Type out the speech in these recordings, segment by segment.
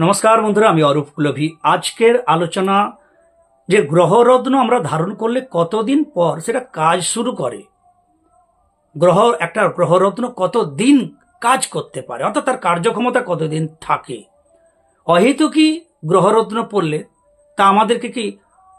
নমস্কার বন্ধুরা, আমি অরূপ কুলভি। আজকের আলোচনা, যে গ্রহরত্ন আমরা ধারণ করলে কতদিন পর সেটা কাজ শুরু করে? গ্রহ, একটা গ্রহরত্ন কতদিন কাজ করতে পারে? অর্থাৎ তার কার্যক্ষমতা কতদিন থাকে? অহেতু কি গ্রহরত্ন পড়লে তা আমাদেরকে কি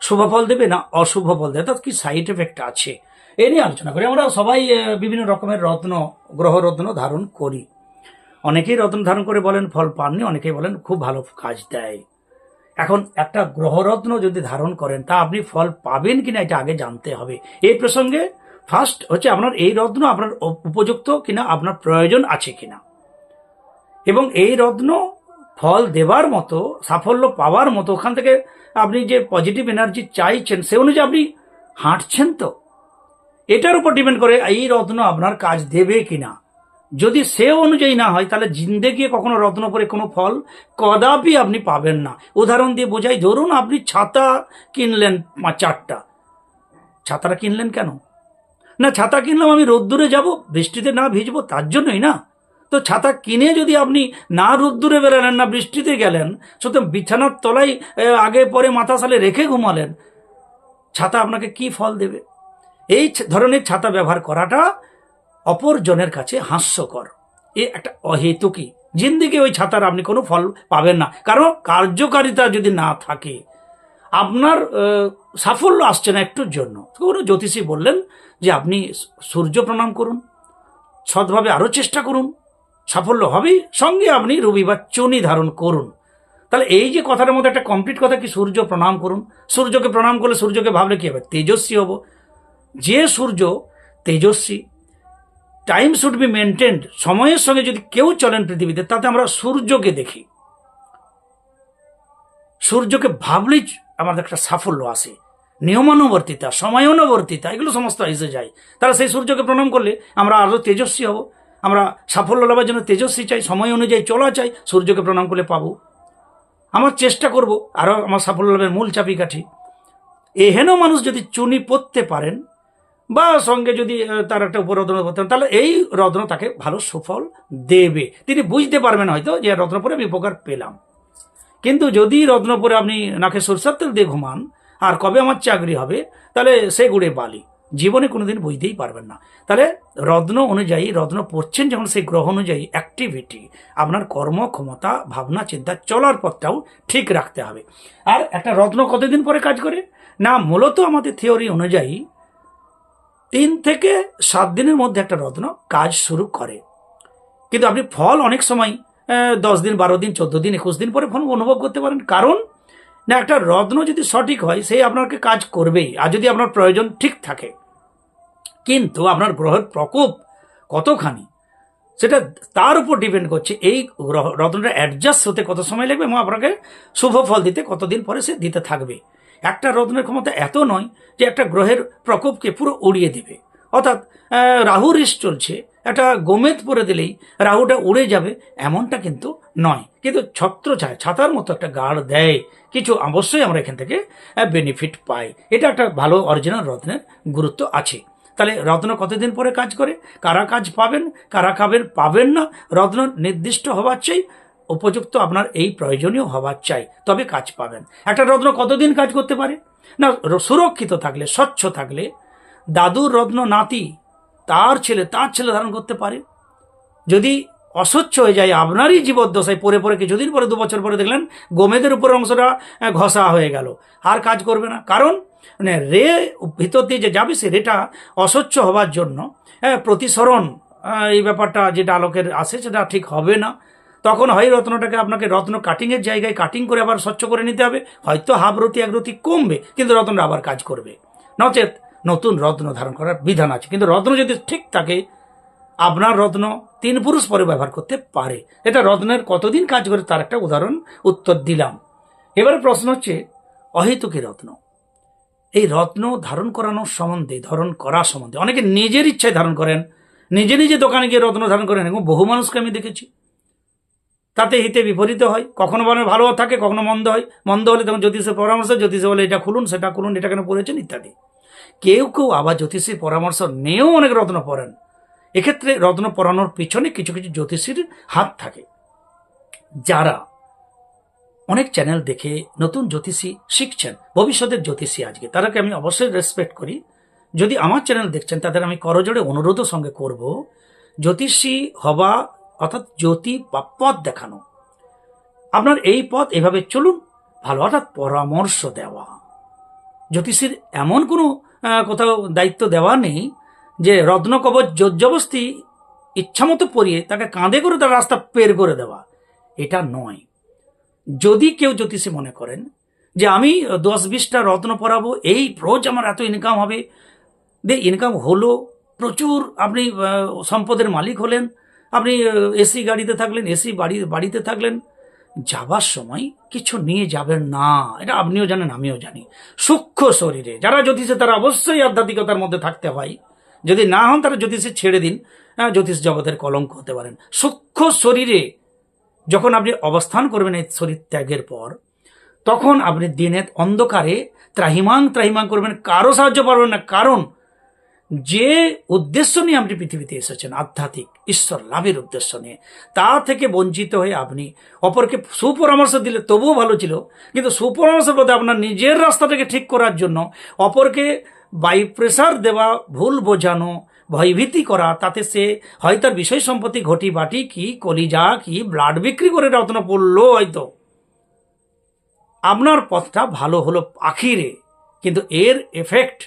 শুভ ফল দেবে না অশুভ ফল দেবে? অর্থাৎ কি সাইড এফেক্ট আছে? এ নিয়ে আলোচনা করি। আমরা সবাই বিভিন্ন রকমের রত্ন, গ্রহরত্ন ধারণ করি। অনেকেই রত্ন ধারণ করে বলেন ফল পাননি, অনেকেই বলেন খুব ভালো কাজ দেয়। এখন একটা গ্রহরত্ন যদি ধারণ করেন, তা আপনি ফল পাবেন কিনা এটা আগে জানতে হবে। এই প্রসঙ্গে ফার্স্ট হচ্ছে আপনার এই রত্ন আপনার উপ- উপযুক্ত কিনা, আপনার প্রয়োজন আছে কিনা। এবং এই রত্ন ফল দেবার মতো, সাফল্য পাওয়ার মতো, ওখান থেকে আপনি যে পজিটিভ এনার্জি চাইছেন, সে অনুযায়ী আপনি হাঁটছেন তো। এটার উপর ডিপেন্ড করে এই রত্ন আপনার কাজ দেবে কিনা। যদি সে অনুযায়ী না হয়, তাহলে জিন্দেগি কখনো রত্ন করে কোনো ফল কদাপি আপনি পাবেন না। উদাহরণ দিয়ে বোঝাই, ধরুন আপনি ছাতা কিনলেন চারটা। ছাতাটা কিনলেন কেন? না, ছাতা কিনলাম আমি রোদ্দুরে যাব, বৃষ্টিতে না ভিজবো, তার জন্যই না। তো ছাতা কিনে যদি আপনি না রোদ্দুরে বেরোলেন না বৃষ্টিতে গেলেন সুতরাং বিছানার তলায় আগে পরে মাথা সালে রেখে ঘুমালেন, ছাতা আপনাকে কি ফল দেবে? এই ধরনের ছাতা ব্যবহার করাটা অপরজনের কাছে হাস্যকর। এ একটা অহেতুকি। জিন্দিগি ওই ছাতার আপনি কোনো ফল পাবেন না। কারণ কার্যকারিতা যদি না থাকে, আপনার সাফল্য আসছে না একটুর জন্য। কোনো জ্যোতিষী বললেন যে, আপনি সূর্য প্রণাম করুন, সৎভাবে আরও চেষ্টা করুন, সাফল্য হবেই। সঙ্গে আপনি রবিবার চনি ধারণ করুন। তাহলে এই যে কথাটার মধ্যে একটা কমপ্লিট কথা কি, সূর্য প্রণাম করুন? সূর্যকে প্রণাম করলে সূর্যকে ভাবলে কী হবে? তেজস্বী হব। যে সূর্য তেজস্বী টাইম শুড বি মেনটেন্ড সময়ের সঙ্গে যদি কেউ চলেন পৃথিবীতে তাতে আমরা সূর্যকে দেখি সূর্যকে ভাবলেই আমাদের একটা সাফল্য আসে নিয়মানুবর্তিতা সময়ানুবর্তিতা এগুলো সমস্ত এসে যায় তারা সেই সূর্যকে প্রণাম করলে আমরা আরও তেজস্বী হব আমরা সাফল্য লাভের জন্য তেজস্বী চাই সময় অনুযায়ী চলা চাই সূর্যকে প্রণাম করলে পাবো আমার চেষ্টা করব আরও আমার সাফল্য লাভের মূল চাবিকাঠি এহেন মানুষ যদি চুনি পরতে পারেন বা সঙ্গে যদি তার একটা উপরত্ন করতেন, তাহলে এই রত্ন তাকে ভালো সুফল দেবে। তিনি বুঝতে পারবেন হয়তো যে রত্ন পরে আমি উপকার পেলাম। কিন্তু যদি রত্ন পরে আপনি নাকে সরষার তেল দিয়ে ঘুমান, আর কবে আমার চাকরি হবে, তাহলে সে গুড়ে বালি। জীবনে কোনোদিন বুঝতেই পারবেন না। তাহলে রত্ন অনুযায়ী, রত্ন পড়ছেন যখন সেই গ্রহ অনুযায়ী অ্যাক্টিভিটি আপনার কর্মক্ষমতা ভাবনা, চিন্তা, চলার পথটাও ঠিক রাখতে হবে। আর একটা রত্ন কতদিন পরে কাজ করে? না, মূলত আমাদের থিওরি অনুযায়ী তিন থেকে সাত দিনের মধ্যে একটা রত্ন কাজ শুরু করে। কিন্তু আপনি ফল অনেক সময় দশ দিন, বারো দিন, চোদ্দ দিন, একুশ দিন পরে ফল অনুভব করতে পারেন। কারণ, না, একটা রত্ন যদি সঠিক হয়, সেই আপনাকে কাজ করবেই, আর যদি আপনার প্রয়োজন ঠিক থাকে। কিন্তু আপনার গ্রহের প্রকোপ কতখানি, সেটা তার উপর ডিপেন্ড করছে। এই রত্নটা অ্যাডজাস্ট হতে কত সময় লাগবে এবং আপনাকে শুভ ফল দিতে কতদিন পরে সে দিতে থাকবে। একটা রত্নের ক্ষমতা এত নয় যে একটা গ্রহের প্রকোপকে পুরো উড়িয়ে দেবে। অর্থাৎ রাহু রিস চলছে, একটা গোমেদ পরে দিলেই রাহুটা উড়ে যাবে এমনটা কিন্তু নয়। কিন্তু ছত্র ছায় ছাতার মতো একটা গাঢ় দেয়, কিছু অবশ্যই আমরা এখান থেকে বেনিফিট পাই। এটা একটা ভালো অরিজিনাল রত্নের গুরুত্ব আছে। তাহলে রত্ন কতদিন পরে কাজ করে? কারা কাজ পাবেন? কারা খাবেন? পাবেন না। রত্ন নির্দিষ্ট হওয়ার চাই উপযুক্ত আপনার এই প্রয়োজনীয় হওয়ার চাই, তবে কাজ পাবেন। একটা রত্ন কতদিন কাজ করতে পারে? না সুরক্ষিত থাকলে, স্বচ্ছ থাকলে, দাদুর রত্ন নাতি, তার ছেলে তার ছেলে ধারণ করতে পারে। যদি অস্বচ্ছ হয়ে যায়, আপনারই জীবদ্দশায় পরে পরে কিছুদিন পরে, দু বছর পরে দেখলেন গোমেদের উপর অংশটা ঘষা হয়ে গেল। আর কাজ করবে না। কারণ মানে রে ভিতর দিয়ে যে যাবে, সে রেটা অস্বচ্ছ হওয়ার জন্য প্রতিসরণ এই ব্যাপারটা, যেটা আলোকের আসে, সেটা ঠিক হবে না। তখন হয় রত্নটাকে আপনাকে রত্ন কাটিংয়ের জায়গায় কাটিং করে আবার স্বচ্ছ করে নিতে হবে। হয়তো হাফ রতি এক রতি কমবে, কিন্তু রত্নটা আবার কাজ করবে। নচেত নতুন রত্ন ধারণ করার বিধান আছে। কিন্তু রত্ন যদি ঠিক থাকে, আপনার রত্ন তিন পুরুষ পরে ব্যবহার করতে পারে। এটা রত্নের কতদিন কাজ করে তার একটা উদাহরণ, উত্তর দিলাম। এবারে প্রশ্ন হচ্ছে অহেতুকী রত্ন। এই রত্ন ধারণ করানোর সম্বন্ধে, ধারণ করা সম্বন্ধে, অনেকে নিজের ইচ্ছায় ধারণ করেন, নিজে নিজে দোকানে গিয়ে রত্ন ধারণ করেন এবং বহু মানুষকে আমি দেখেছি। তাতে হিতে বিপরীত হয়। কখনো বলে ভালো থাকে, কখনো মন্দ হয়। মন্দ হলে তখন জ্যোতিষের পরামর্শ, জ্যোতিষে বলে এটা খুলুন, সেটা খুলুন, এটা কেন পড়েছেন, ইত্যাদি। কেউ কেউ আবার জ্যোতিষীর পরামর্শ নিয়েও অনেক রত্ন পড়েন। এক্ষেত্রে রত্ন পরানোর পিছনে কিছু কিছু জ্যোতিষীর হাত থাকে। যারা অনেক চ্যানেল দেখে নতুন জ্যোতিষী শিখছেন, ভবিষ্যতের জ্যোতিষী আজকে, তাদেরকে আমি অবশ্যই রেসপেক্ট করি। যদি আমার চ্যানেল দেখছেন, তাদের আমি করজোড়ে অনুরোধও সঙ্গে করব, জ্যোতিষী হওয়া অর্থাৎ জ্যোতি বা পথ দেখানো। আপনার এই পথ এভাবে চলুন, ভালো, অর্থাৎ পরামর্শ দেওয়া। জ্যোতিষীর এমন কোনো কোথাও দায়িত্ব দেওয়া নেই যে রত্ন কবচ জবস্তি ইচ্ছামতো পরিয়ে তাকে কাঁধে করে তার রাস্তা পের করে দেওয়া। এটা নয়। যদি কেউ জ্যোতিষী মনে করেন যে আমি দশ বিশটা রত্ন পরাবো, এই রোজ আমার এত ইনকাম হবে দে ইনকাম হলো, প্রচুর আপনি সম্পদের মালিক হলেন আপনি এসি গাড়িতে থাকলেন এসি বাড়ি বাড়িতে থাকলেন যাবার সময় কিছু নিয়ে যাবেন না। এটা আপনিও জানেন আমিও জানি। সূক্ষ্ম শরীরে যারা জ্যোতিষে তারা অবশ্যই আধ্যাত্মিকতার মধ্যে থাকতে হয়। যদি না হন তারা জ্যোতিষে ছেড়ে দিন। হ্যাঁ, জ্যোতিষ জগতের কলঙ্ক হতে পারেন। সূক্ষ্ম শরীরে যখন আপনি অবস্থান করবেন এই শরীর ত্যাগের পর তখন আপনি দিনের অন্ধকারে ত্রাহিমাং ত্রাহিমাং করবেন। কারও সাহায্য পারবেন না। কারণ যে উদ্দেশ্য নিয়ে আপনি পৃথিবীতে এসেছেন, আধ্যাত্মিক, ঈশ্বর, লাভের উদ্দেশ্য নিয়ে, তা থেকে বঞ্চিত হয়ে আপনি অপরকে সুপরামর্শ দিলে তবুও ভালো ছিল, কিন্তু সুপরামর্শ বলতে আপনার নিজের রাস্তাটাকে ঠিক করার জন্য অপরকে বাই প্রেসার দেওয়া, ভুল বোঝানো, ভয়ভীতি করা, তাতে সে হয়তো তার বিষয় সম্পত্তি ঘটি বাটি, কি কলিজা, কি ব্লাড বিক্রি করে রত্ন পড়ল হয়তো। আপনার পথটা ভালো হলো আখিরে, কিন্তু এর এফেক্ট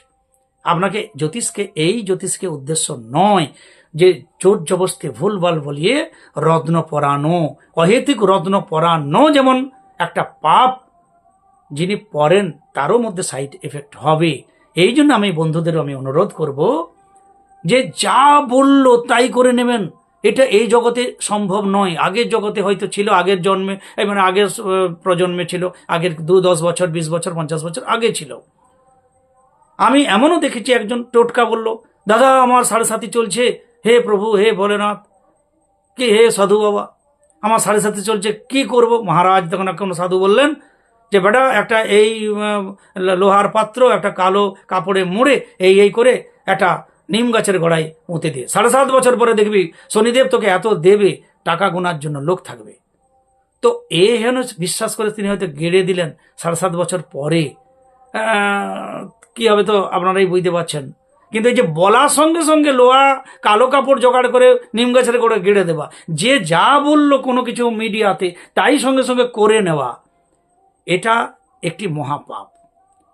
আপনাকে জ্যোতিষকে, এই জ্যোতিষকে উদ্দেশ্য নয় যে জোর জবস্তি ভুলভাল বলিয়ে রত্ন পরানো অহেতুক রত্ন পরানো যেমন একটা পাপ, যিনি পড়েন তারও মধ্যে সাইড এফেক্ট হবে। এই জন্য আমি বন্ধুদের আমি অনুরোধ করব যে যা বলল তাই করে নেবেন। এটা এই জগতে সম্ভব নয়। আগের জগতে হয়তো ছিল, আগের জন্মে মানে আগের প্রজন্মে ছিল, আগের দু দশ বছর, বিশ বছর, পঞ্চাশ বছর আগে ছিল। আমি এমনও দেখেছি একজন টোটকা বলল, দাদা, আমার সাড়ে সাথী চলছে। হে প্রভু, হে ভোলেনাথ। কি, হে সাধু বাবা? আমার সাড়ে সাথে চলছে। কি করব? মহারাজ তখন কোনো সাধু বললেন যে, বেটা, একটা এই লোহার পাত্র, একটা কালো কাপড়ে মুড়ে, এই এই করে একটা নিম গাছের গোড়ায় পুঁতে দিয়ে সাড়ে সাত বছর পরে দেখবি শনিদেব তোকে এত দেবে, টাকা গোনার জন্য লোক থাকবে। তো এ হেন বিশ্বাস করে তিনি হয়তো গেড়ে দিলেন সাড়ে সাত বছর পরে। কি হবে তো আপনারাই বুঝতে পারছেন? কিন্তু এই যে বলার সঙ্গে সঙ্গে লোহা, কালো কাপড় জোগাড় করে নিম গাছের করে গেড়ে দেওয়া, যে যা বলল কোনো কিছু মিডিয়াতে, তাই সঙ্গে সঙ্গে করে নেওয়া, এটা একটি মহাপাপ।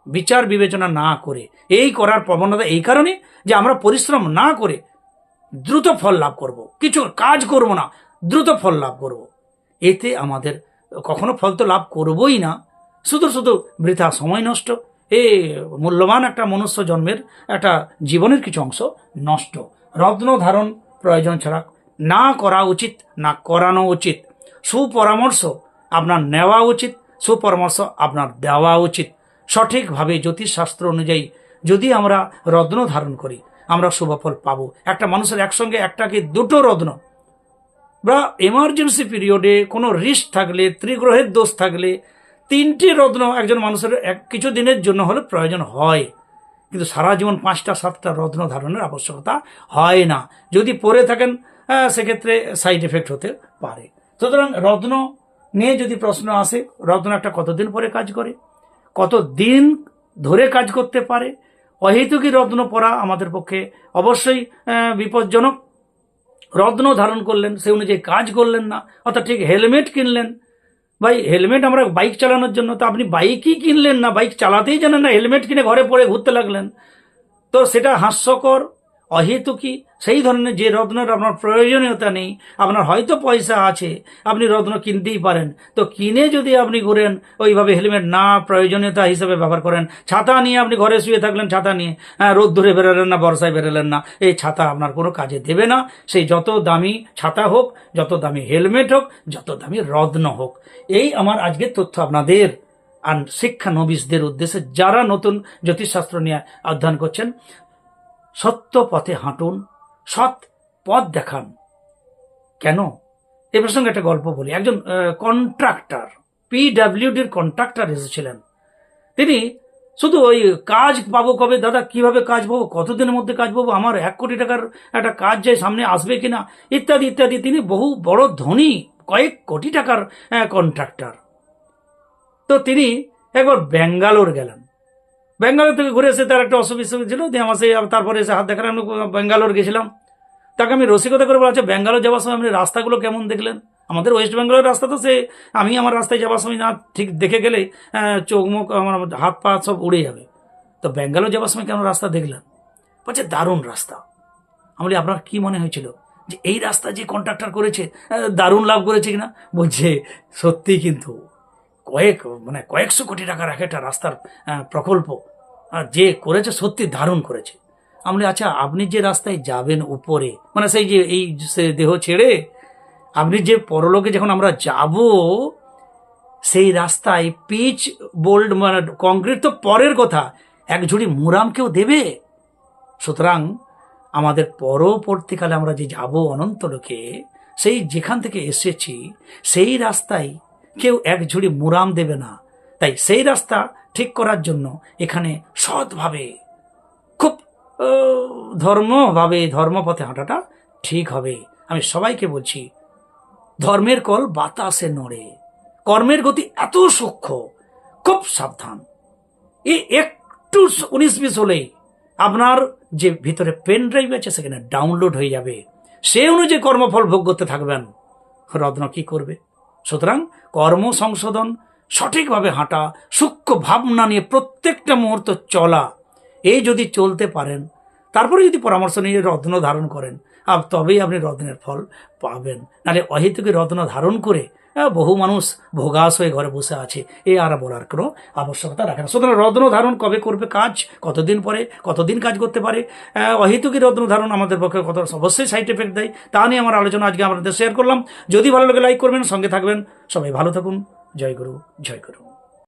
বিচার বিবেচনা না করে, এই করার প্রবণতা এই কারণে যে আমরা পরিশ্রম না করে দ্রুত ফল লাভ করব। কিছু কাজ করব না, দ্রুত ফল লাভ করব। এতে আমাদের কখনো ফল তো লাভ করবই না। শুধু শুধু বৃথা সময় নষ্ট। এ মূল্যবান একটা মনুষ্য জন্মের একটা জীবনের কিছু অংশ নষ্ট। রত্ন ধারণ প্রয়োজন ছাড়া না করা উচিত, না করানো উচিত। সুপরামর্শ আপনার নেওয়া উচিত, সুপরামর্শ আপনার দেওয়া উচিত। সঠিকভাবে জ্যোতিষশাস্ত্র অনুযায়ী যদি আমরা রত্ন ধারণ করি, আমরা শুভফল পাবো। একটা মানুষের একসঙ্গে একটা কি দুটো রত্ন? বা এমার্জেন্সি পিরিয়ডে কোনো রিস্ক থাকলে, ত্রিগ্রহের দোষ থাকলে তিনটি রত্ন একজন মানুষের এক কিছু দিনের জন্য হলে প্রয়োজন হয়। কিন্তু সারা জীবন পাঁচটা, সাতটা রত্ন ধারণের আবশ্যকতা হয় না। যদি পরে থাকেন সেক্ষেত্রে সাইড এফেক্ট হতে পারে। সুতরাং রত্ন নিয়ে যদি প্রশ্ন আসে রত্ন একটা কতদিন পরে কাজ করে? কত দিন ধরে কাজ করতে পারে? অহেতুকি রত্ন পরা আমাদের পক্ষে অবশ্যই বিপজ্জনক। রত্ন ধারণ করলেন, সে অনুযায়ী কাজ করলেন না, অর্থাৎ ঠিক হেলমেট কিনলেন ভাই হেলমেট আমরা বাইক চালানোর জন্য তো আপনি বাইকই কিনলেন না বাইক চালাতেই জানেন না হেলমেট কিনে ঘরে পড়ে ঘুরতে লাগলেন। তো সেটা হাস্যকর, অহেতুকি সেই ধরনের যে রত্নের আপনার প্রয়োজনীয়তা নেই আপনার হয়তো পয়সা আছে আপনি রত্ন কিনতেই পারেন। তো কিনে যদি আপনি ঘুরেন ওইভাবে হেলমেট না প্রয়োজনীয়তা হিসেবে ব্যবহার করেন। ছাতা নিয়ে আপনি ঘরে শুয়ে থাকলেন ছাতা নিয়ে হ্যাঁ, রোদ ধরে বেরোলেন না বর্ষায় বেরোলেন না এই ছাতা আপনার কোনো কাজে দেবে না। সেই যত দামি ছাতা হোক যত দামি হেলমেট হোক যত দামি রত্ন হোক। এই আমার আজকের তথ্য আপনাদের। আর শিক্ষা নবিশদের উদ্দেশ্যে যারা নতুন জ্যোতিষশাস্ত্র নিয়ে অধ্যয়ন করছেন সত্য পথে হাঁটুন সৎ পথ দেখান। কেন? এ প্রসঙ্গে একটা গল্প বলি। একজন কন্ট্রাক্টর পিডাব্লিউডির কন্ট্রাক্টর এসেছিলেন। তিনি শুধু ওই কাজ পাবো কবে, দাদা, কীভাবে কাজ পাবো, কতদিনের মধ্যে কাজ পাবো, আমার এক কোটি টাকার একটা কাজ যায় সামনে আসবে কিনা, ইত্যাদি ইত্যাদি। তিনি বহু বড় ধনী, কয়েক কোটি টাকার কন্ট্রাক্টর তো তিনি একবার ব্যাঙ্গালোর গেলেন। ব্যাঙ্গালোর থেকে ঘুরে এসে তার একটা অসুবিধা ছিল দিয়ে আমার সেই তারপরে এসে হাত দেখালাম ব্যাঙ্গালোর গেছিলাম। তাকে আমি রসিকতা করে বলা ব্যাঙ্গালোর যাওয়ার সময় আপনি রাস্তাগুলো কেমন দেখলেন? আমাদের ওয়েস্ট বেঙ্গলের রাস্তা তো সে আমি আমার রাস্তায় যাওয়ার সময় না ঠিক দেখে গেলে চোখ মুখ আমার হাত পা সব উড়ে যাবে। তো ব্যাঙ্গালোর যাওয়ার সময় কেমন রাস্তা দেখলেন? বলছে দারুণ রাস্তা। আমি বলি, আপনার কি মনে হয়েছিল যে এই রাস্তা যে কন্ট্রাক্টর করেছে দারুণ লাভ করেছে কিনা? বলছে সত্যি কিন্তু। কয়েক মানে কয়েকশো কোটি টাকার এক একটা রাস্তার প্রকল্প যে করেছে সত্যি দারুণ করেছে। আমি আচ্ছা আপনি যে রাস্তায় যাবেন উপরে মানে সেই যে, এই দেহ ছেড়ে, আপনি যে পরলোকে যখন আমরা যাব, সেই রাস্তায় পিচ, বোল্ড মানে কংক্রিট তো পরের কথা, এক ঝুড়ি মুরাম কেউ দেবে? সুতরাং আমাদের পরবর্তীকালে আমরা যে যাব অনন্তলোকে, সেই যেখান থেকে এসেছি, সেই রাস্তায় কেউ এক ঝুড়ি মুরাম দেবে না। তাই সেই রাস্তা ঠিক করার জন্য এখানে সৎভাবে, খুব ধর্মভাবে, ধর্মপথে হাঁটাটা ঠিক হবে। আমি সবাইকে বলছি, ধর্মের কল বাতাসে নড়ে। কর্মের গতি এত সূক্ষ্ম, খুব সাবধান। এই একটু উনিশ বিশ হলেই আপনার যে ভিতরে পেন ড্রাইভ আছে সেখানে ডাউনলোড হয়ে যাবে। সে অনুযায়ী কর্মফল ভোগ করতে থাকবেন। রত্ন কি করবে? সুতরাং কর্ম সংশোধন সঠিকভাবে হাঁটা, সূক্ষ্ম ভাবনা নিয়ে প্রত্যেকটা মুহূর্ত চলা এই যদি চলতে পারেন, তারপরে যদি পরামর্শ নিয়ে রত্ন ধারণ করেন তবেই আপনি রত্নের ফল পাবেন। নাহলে অহেতুকে রত্ন ধারণ করে বহু মানুষ ভোগাস হয়ে ঘরে বসে আছে। এ আর বলার কোনো আবশ্যকতা রাখে না। সুতরাং রত্ন ধারণ কবে করবে কাজ? কতদিন পরে? কতদিন কাজ করতে পারে? অহেতুকি রত্ন ধারণ আমাদের পক্ষে কত অবশ্যই সাইড এফেক্ট দেয়, তা নিয়ে আমার আলোচনা আজকে আমাদের শেয়ার করলাম। যদি ভালো লাগে লাইক করবেন, সঙ্গে থাকবেন। সবাই ভালো থাকুন। জয় গুরু জয় গুরু।